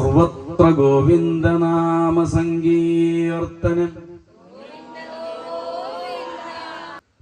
സർവത്ര ഗോവിന്ദനാമ സങ്കീർത്തനം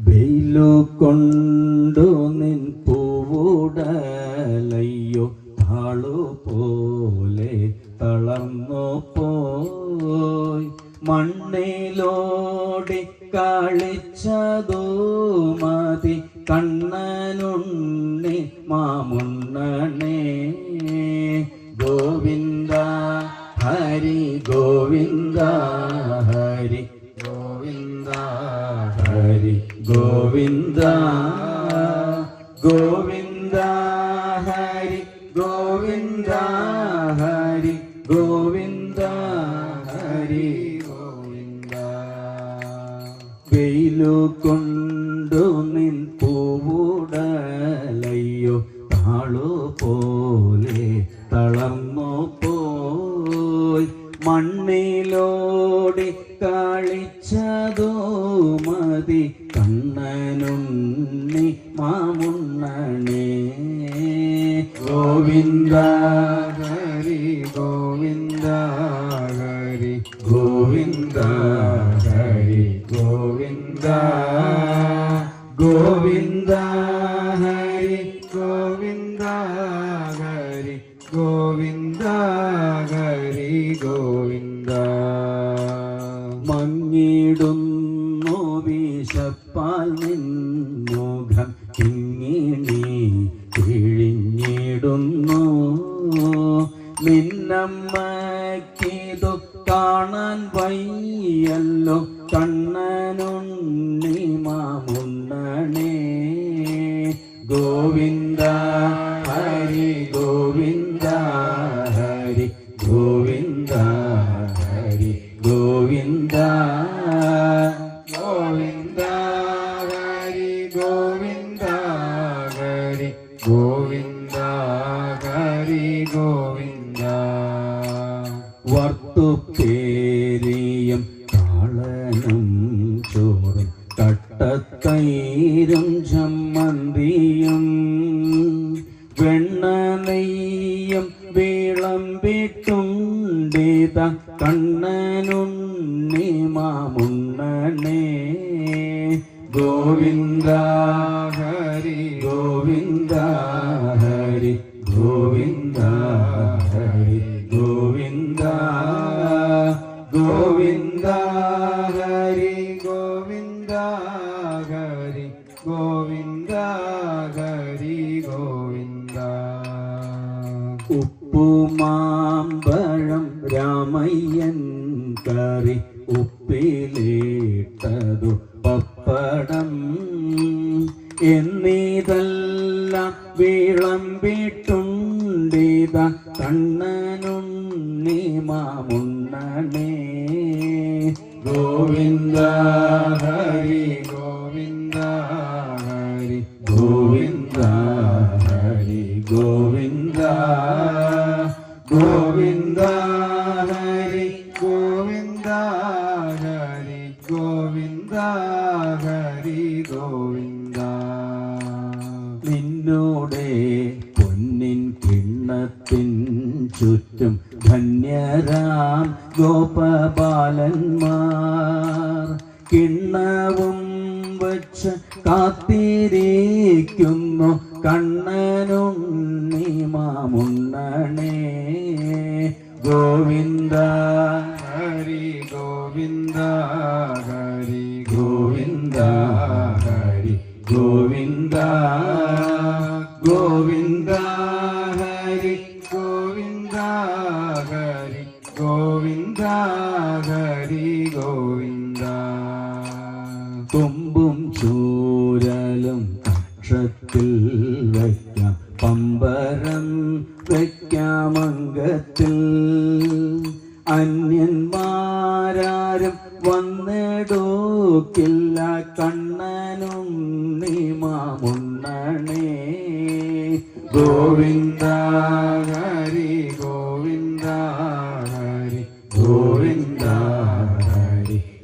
വെയിലു കൊണ്ടു നിൻ പൂവുടലയ്യോ താളു പോലെ തളർന്നു പോയി. മണ്ണിലോടി കളിച്ചതോ മതി കണ്ണനുണ്ണി മാമുണ്ണണേ തളർന്നു പോയി. മണ്ണിലോടി കളിച്ചതോ മതി. കണ്ണനുണ്ണി മാമുണ്ണണേ. ഗോവിന്ദ ഹരി ഗോവിന്ദ ഹരി ഗോവിന്ദ ഹരി ഗോവിന്ദ മങ്ങിടുന്നു വിശപ്പാൽ നിന്നുഖം കിങ്ങിണി കിഴിഞ്ഞിടുന്നു. നിന്നമ്മക്കിതു കാണാൻ വയ്യല്ലോ കണ്ണനുണ്ണി നെയ്യും വിളമ്പിട്ടുണ്ടിത കണ്ണനുണ്ണി മാമുണ്ണനെ. ഗോവിന്ദ ഹരി ഗോവിന്ദ ഹരി ഗോവിന്ദ ഹരി ഗോവിന്ദ കറി ഉപ്പിലിട്ടതു പപ്പടം. എന്നീതെല്ലാം വിളമ്പിട്ടുണ്ടിത കണ്ണനുണ്ണി മാമുണ്ണനേ ഗോവിന്ദ ഹരി ഗോവിന്ദ ഹരി ഗോവിന്ദ ഹരി ഗോവിന്ദ ഗോവിന്ദ നിന്നോടെ പൊന്നിൻ കിണ്ണത്തിൻ ചുറ്റും ധന്യരാം ഗോപബാലന്മാർ. കിണ്ണവും വച്ച് കാത്തിരിക്കുന്നു കണ്ണനുണ്ണി മാമുണ്ണണേ. ഗോവിന്ദ ഹരി ഗോവിന്ദ. ഗോവിന്ദ ഹരി ഗോവിന്ദ. ഹരി ഗോവിന്ദ കൊമ്പും ചൂരലും കക്ഷത്തിൽ വയ്ക്കാം പമ്പരം വയ്ക്കാമംഗത്തിൽ അന്യന്മാരാരും വന്നിടോക്കില്ല. കണ്ണനും നീമാമുണ്ണണേ. ഗോവിന്ദ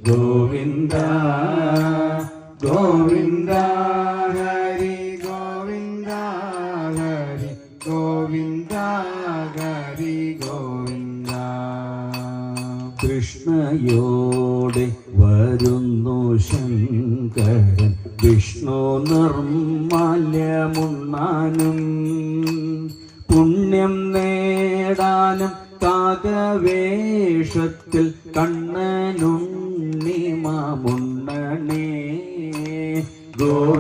ഗോവിന്ദ ഗോവിന്ദ ഹരി ഗോവിന്ദ ഹരി ഗോവിന്ദ ഹരി ഗോവിന്ദ. കൃഷ്ണയോടെ വരുന്നു ശങ്കരൻ വിഷ്ണു നിർമാല്യമുണ്ണാനും പുണ്യം നേടാനും കാകവേഷത്തിൽ കണ്ണനുണ്ണിമാമുണ്ണണേ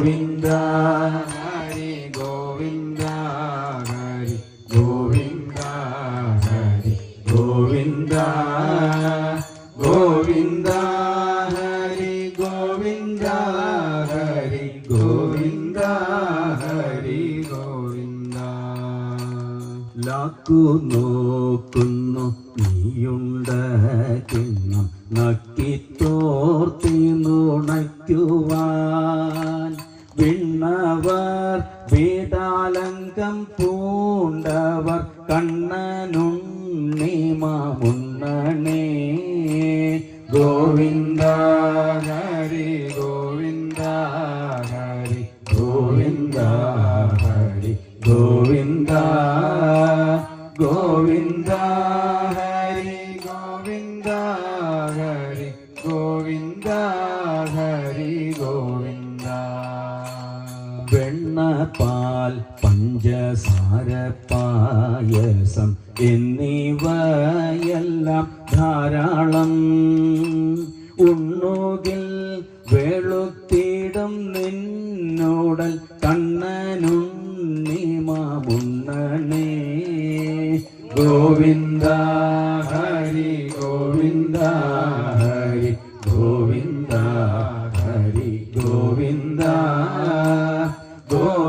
ഗോവിന്ദ ഹരി ഗോവിന്ദ ഹരി ഗോവിന്ദ ഹരി ഗോവിന്ദ ഗോവിന്ദ ഹരി ഗോവിന്ദ ഹരി ഗോവിന്ദ ഹരി ഗോവിന്ദ. ലാക്കു നോക്കുന്നു നീയുണ്ടെന്നും നക്കിത്തോർത്തി നുണയ്ക്കുവാൻ വേദാലങ്കം പൂണ്ടവർ കണ്ണനുണ്ണിമാമുണ്ണണേ ഗോവിന്ദ ഹരി ഗോവിന്ദ ഹരി ഗോവിന്ദ ഹരി ഗോവിന്ദ ഗോവിന്ദ ഹരി ഗോവിന്ദ ഹരി ഗോവിന്ദ ഹരി വെണ്ണപ്പാൽ പഞ്ചസാര പായസം എന്നിവയെല്ലാം ധാരാളം. ഉണ്ണുകിൽ വെളുത്തിടും നിന്നോടൽ കണ്ണനുണ്ണിമാമുണ്ണണേ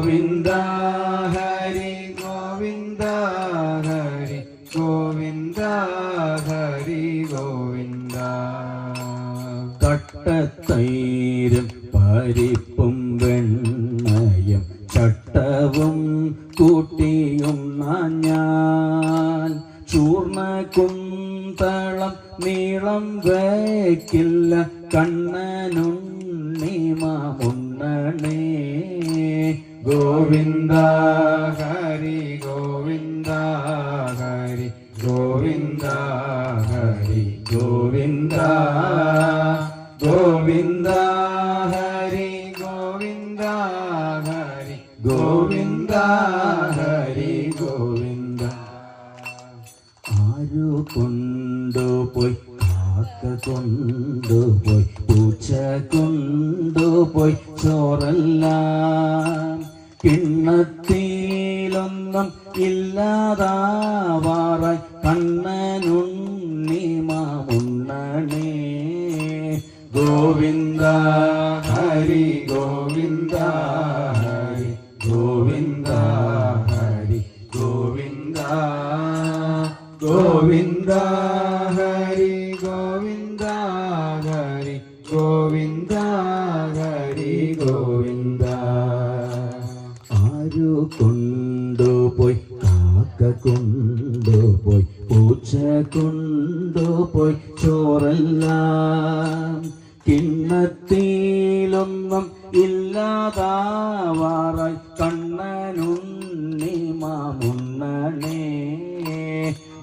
ഗോവിന്ദ ഹരി ഗോവിന്ദ ഹരി ഗോവിന്ദ ഹരി ഗോവിന്ദ. കട്ടത്തൈരും പരിപ്പും വെണ്ണയും ചട്ടവും കൂട്ടിയും ഞാൻ ചൂർണ കുന്തളം നീളം വയ്ക്കില്ല കണ്ണനുണ്ണിമാമുണ്ണണേ ഗോവിന്ദ ഹരി ഗോവിന്ദ ഹരി ഗോവിന്ദ ഹരി ഗോവിന്ദ ഗോവിന്ദ ഹരി ഗോവിന്ദ ഹരി ഗോവിന്ദ ഹരി ഗോവിന്ദ. ആരു കൊണ്ടുപോയി കാക്ക കൊണ്ടുപോയി പൂച്ച കൊണ്ടുപോയി ചോറെല്ലാം കിണ്ണത്തിലൊന്നും ഇല്ലാതാവാറായി കണ്ണനുണ്ണിമാമുണ്ണണേ ഗോവിന്ദ ഹരി ഗോവിന്ദ ഹരി ഗോവിന്ദ ഹരി ഗോവിന്ദ ഗോവിന്ദ ഹരി ഗോവിന്ദ ഹരി ഗോവിന്ദ ഹരി ഗോവിന്ദ ആരു കൊണ്ടുപോയി കാക്ക കൊണ്ടുപോയി പൂച്ച കൊണ്ടുപോയി ചോറല്ല കിണ്ണത്തിലൊന്നും ഇല്ലാതാവാറായി. കണ്ണനുണ്ണിമാമുണ്ണണേ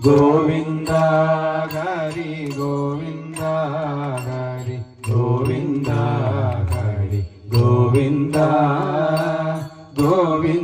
ഗോവിന്ദ ഹരി ഗോവിന്ദ ഹരി ഗോവിന്ദ ഹരി ഗോവിന്ദ ഗോവിന്ദ.